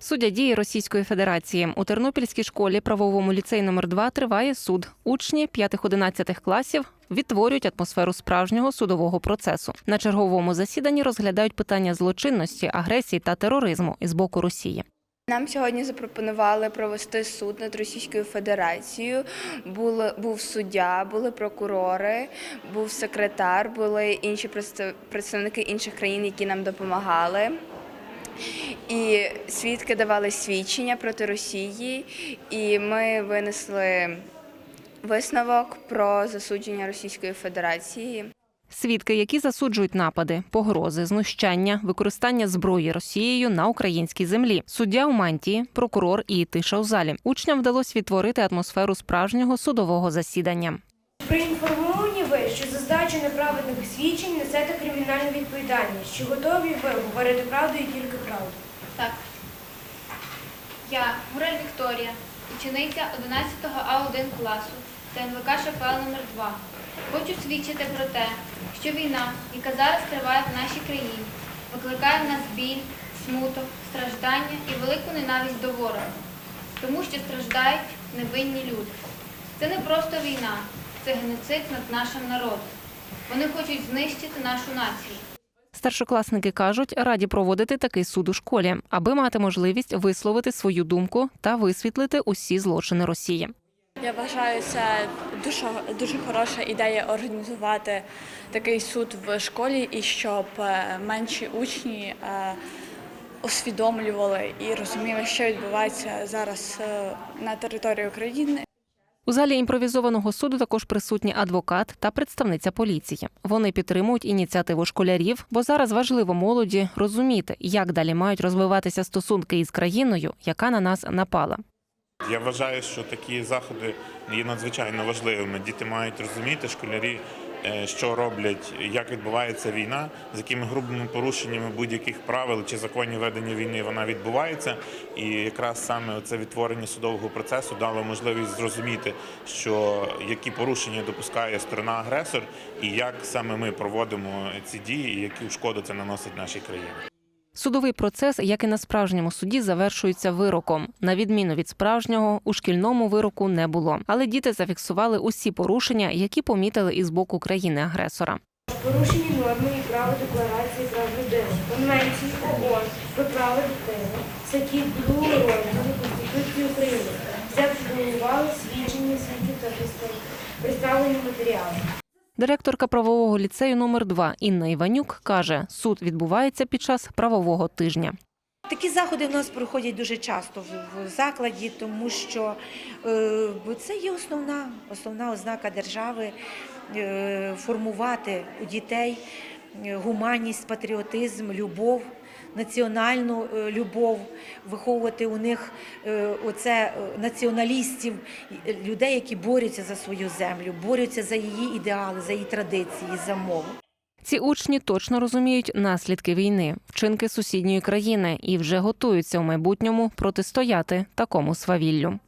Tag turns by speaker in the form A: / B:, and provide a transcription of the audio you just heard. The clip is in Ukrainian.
A: Суддя дії Російської Федерації у Тернопільській школі правовому ліцеї номер 2 триває суд. Учні 5-11 класів відтворюють атмосферу справжнього судового процесу. На черговому засіданні розглядають питання злочинності, агресії та тероризму із боку Росії.
B: Нам сьогодні запропонували провести суд над Російською Федерацією. Були, був суддя, були прокурори, був секретар, були інші представ- представники інших країн, які нам допомагали. І свідки давали свідчення проти Росії, і ми винесли висновок про засудження Російської Федерації.
A: Свідки, які засуджують напади, погрози, знущання, використання зброї Росією на українській землі, суддя у мантії, прокурор і тиша у залі. Учням вдалося відтворити атмосферу справжнього судового засідання.
C: Проінформовані ви, що за здачу неправедних свідчень несете кримінальну відповідальність. Чи готові ви говорити правду і тільки правду?
D: Так. Я, Гурель Вікторія, учениця 11 А1 класу ТНВК ШПЛ номер 2 Хочу свідчити про те, що війна, яка зараз триває в нашій країні, викликає в нас біль, смуток, страждання і велику ненависть до ворога, тому що страждають невинні люди. Це не просто війна, це геноцид над нашим народом. Вони хочуть знищити нашу націю.
A: Старшокласники кажуть, раді проводити такий суд у школі, аби мати можливість висловити свою думку та висвітлити усі злочини Росії.
E: Я вважаю, це дуже, дуже хороша ідея організувати такий суд в школі і щоб е, менші учні е, усвідомлювали і розуміли, що відбувається зараз е, на території України.
A: У залі імпровізованого суду також присутні адвокат та представниця поліції. Вони підтримують ініціативу школярів, бо зараз важливо молоді розуміти, як далі мають розвиватися стосунки із країною, яка на нас напала.
F: Я вважаю, що такі заходи є надзвичайно важливими. Діти мають розуміти, школярі, що роблять, як відбувається війна, з якими грубими порушеннями будь-яких правил чи законів ведення війни вона відбувається. І якраз саме це відтворення судового процесу дало можливість зрозуміти, що які порушення допускає сторона агресор, і як саме ми проводимо ці дії, і яку шкоду це наносить нашій країні.
A: Судовий процес, як і на справжньому суді, завершується вироком. На відміну від справжнього, у шкільному вироку не було. Але діти зафіксували усі порушення, які помітили із боку країни-агресора.
C: Порушені норми і право декларації прав людини, Конвенції ООН про право дитини, статті 2 розділу Конституції України. Зафіксували свідчення свідків та представлені матеріали.
A: Директорка правового ліцею номер 2 Інна Іванюк каже, суд відбувається під час правового тижня.
G: Такі заходи в нас проходять дуже часто в, закладі, тому що е, бо це є основна, основна ознака держави е, формувати у дітей гуманність, патріотизм, любов, національну е, любов, виховувати у них е, оце е, націоналістів, е, людей, які борються за свою землю, борються за її ідеали, за її традиції, за мову.
A: Ці учні точно розуміють наслідки війни, вчинки сусідньої країни і вже готуються у майбутньому протистояти такому свавіллю.